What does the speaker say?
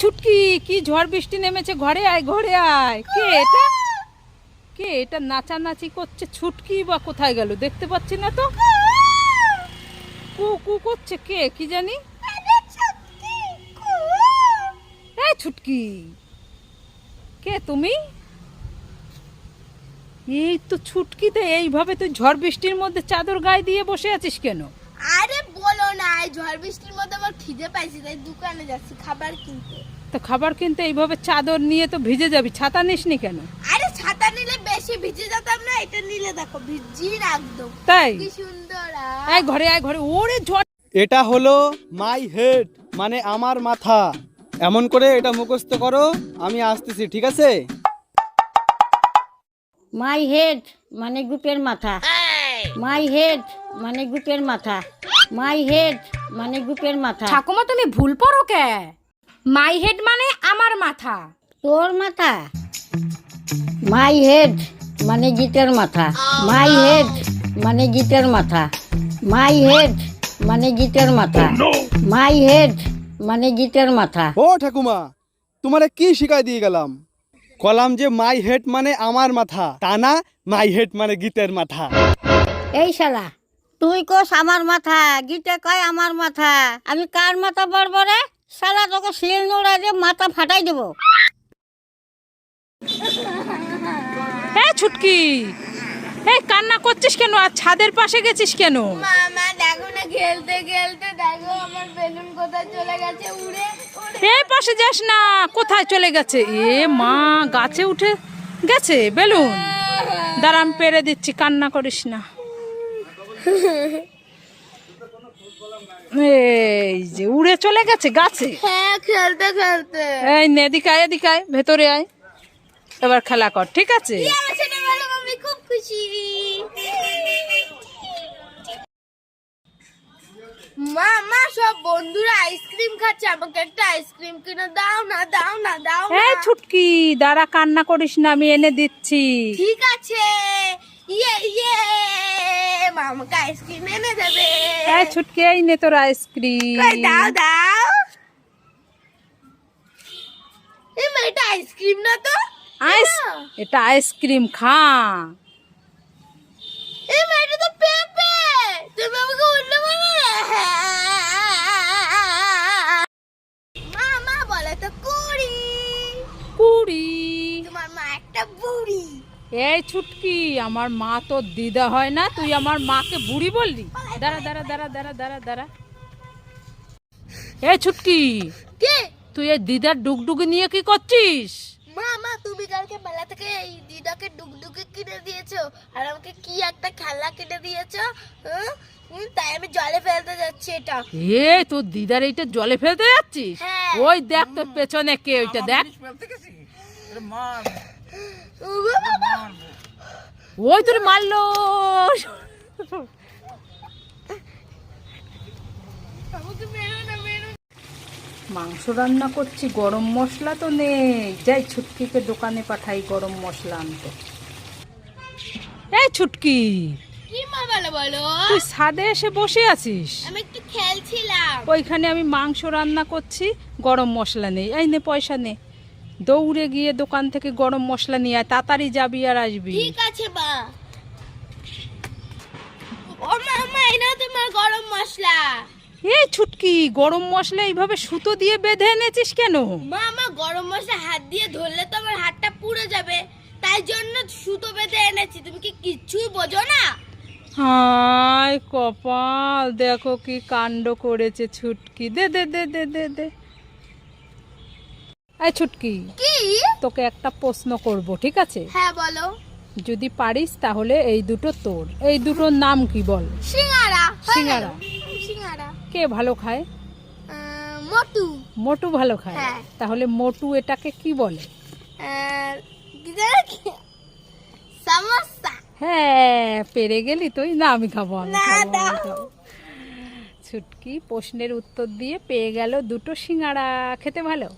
ছুটকি কি ঝড় বৃষ্টি নেমেছে, ঘরে আয় ঘরে আয়। কে এটা? কে এটা নাচানাচি করছে? ছুটকি বা কোথায় গেল? দেখতে পাচ্ছি না তো। কু কু করছে কে? কি জানি? এই ছুটকি। কে তুমি? এই তো ছুটকিতে এইভাবে তুই ঝড় বৃষ্টির মধ্যে চাদর গায়ে দিয়ে বসে আছিস কেন? বলো ঝড় বৃষ্টির মধ্যে আমার খিদে পাইছি তাই দোকানে যাচ্ছি খাবার কিনতে। তো খাবার কিনতে এইভাবে চাদর নিয়ে তো ভিজে যাবি ছাতা নিসনি কেন? আরে ছাতা নিলে বেশি ভিজে যেতাম না এটা নিলে দেখো ভিজি একদম। তাই? কি সুন্দর আয় ঘরে আয় ঘরে ওরে ঝড়। এটা হলো মাই হেড মানে আমার মাথা। এমন করে এটা মুখস্থ করো আমি আসতেছি ঠিক আছে? মাই হেড মানে গ্রুপের মাথা। মাই হেড মানে গ্রুপের মাথা। মাই হেড মানে গ্রুপের মাথা। ঠাকুমা তুমি ভুল পড়ো কে? মাই হেড মানে আমার মাথা। তোর মাথা? মাই হেড মানে গীতের মাথা। মাই হেড মানে গীতের মাথা। মাই হেড মানে গীতের মাথা। মাই হেড মানে গীতের মাথা। ও ঠাকুমা তোমারে কি শিখাই দিয়ে গেলাম? কলাম যে মাই হেড মানে আমার মাথা তা না মাই হেড মানে গীতের মাথা। এই শালা তুই কোস আমার মাথা গীতে কয় আমার মাথা। আমি কার মাথা পড়ব রে? শালা তোকে শিল নোড়া দিয়ে মাথা ফাটাই দেবো। হ্যাঁ ছুটকি এই কান্না করছিস কেন? আর ছাদের পাশে গেছিস কেন? মামা দেখো না খেলতে খেলতে দেখো আমার বেলুন কোথায় চলে গেছে উড়ে এই পাশে যাস না কোথায় চলে গেছে? এ মা গাছে উঠে গেছে বেলুন। দাঁড়া আমি পেরে দিচ্ছি কান্না করিস না। এই যে উড়ে চলে গেছে গাছে। হ্যাঁ খেলতে খেলতে। এই নে এদিকে আয় এদিকে আয় ভেতরে আয়। এবার খেলা কর ঠিক আছে? আমি খুব খুশি মা মা সব বন্ধুরা আইসক্রিম খাচ্ছে আমাকে একটা আইসক্রিম কিনে দাও না দাও না দাও না। এই ছুটকি দাঁড়া কান্না করিস না আমি এনে দিচ্ছি। ঠিক আছে। ইয়ে ইয়ে মা আমাকে আইসক্রিম এনে দেবে এই ছুটকি এই নে তোর আইসক্রিম কই দাও দাও এই মা এটা আইসক্রিম না তো আইস না। এটা এই ছুটকি আমার মা তো দিদা হয় না তুই আমার মাকে বুড়ি বললি? দাঁড়া দাঁড়া দাঁড়া দাঁড়া দাঁড়া দাঁড়া। এই ছুটকি কে? তুই এই দিদার ডুগডুগি নিয়ে কি করছিস? মা মা তুমি কালকে মেলা থেকে এই দিদাকে ডুগডুগি কিনে দিয়েছ আর আমাকে কি একটা খেলা কিনে দিয়েছ হ্যাঁ? হুম, তাই আমি জলে ফেলতে যাচ্ছি এটা। এ তোর দিদার এইটা জলে ফেলতে যাচ্ছিস? হ্যাঁ। ওই দেখ তোর পেছনে কে ওইটা দেখ। ওই তোর মারলো আমাকে মেরো না মেরো না। মাংস রান্না করছি গরম মশলা তো নেই। যাই ছুটকিকে দোকানে পাঠাই গরম মশলা আনতে। এই ছুটকি! তুই ছাদে এসে বসে আছিস? আমি একটু খেলছিলাম। ওইখানে আমি মাংস রান্না করছি গরম মশলা নেই। এই নে পয়সা নে। দৌড়ে গিয়ে দোকান থেকে গরম মশলা নিয়ে আয় তাড়াতাড়ি যাবি আর আসবি। ঠিক আছে মা। ও মা মা এই নাও তোমার গরম মশলা। এই ছুটকি গরম মশলা এইভাবে সুতো দিয়ে বেঁধে এনেছিস কেন? মা মা গরম মশলা হাত দিয়ে ধরলে তো আমার হাতটা পুড়ে যাবে। তাই জন্য সুতো বেঁধে এনেছি। তুমি কি কিচ্ছুই বোঝো না? হায় কপাল দেখো কি কাণ্ড করেছে ছুটকি। দে দে দে দে দে দে। এই ছুটকি কি? তোকে একটা প্রশ্ন করব ঠিক আছে? হ্যাঁ বলো। যদি পারিস তাহলে এই দুটো তোর। এই দুটোর নাম কি বল? সিঙ্গারা। সিঙ্গারা। কে ভালো খায়? মটু। মোটু ভালো খায়? হ্যাঁ। তাহলে মোটু এটাকে কি বলে? হ্যাঁ পেরে গেলি তুই? না আমি খাব আমি। ছুটকি প্রশ্নের উত্তর দিয়ে পেয়ে গেল দুটো সিঙ্গারা খেতে ভালো?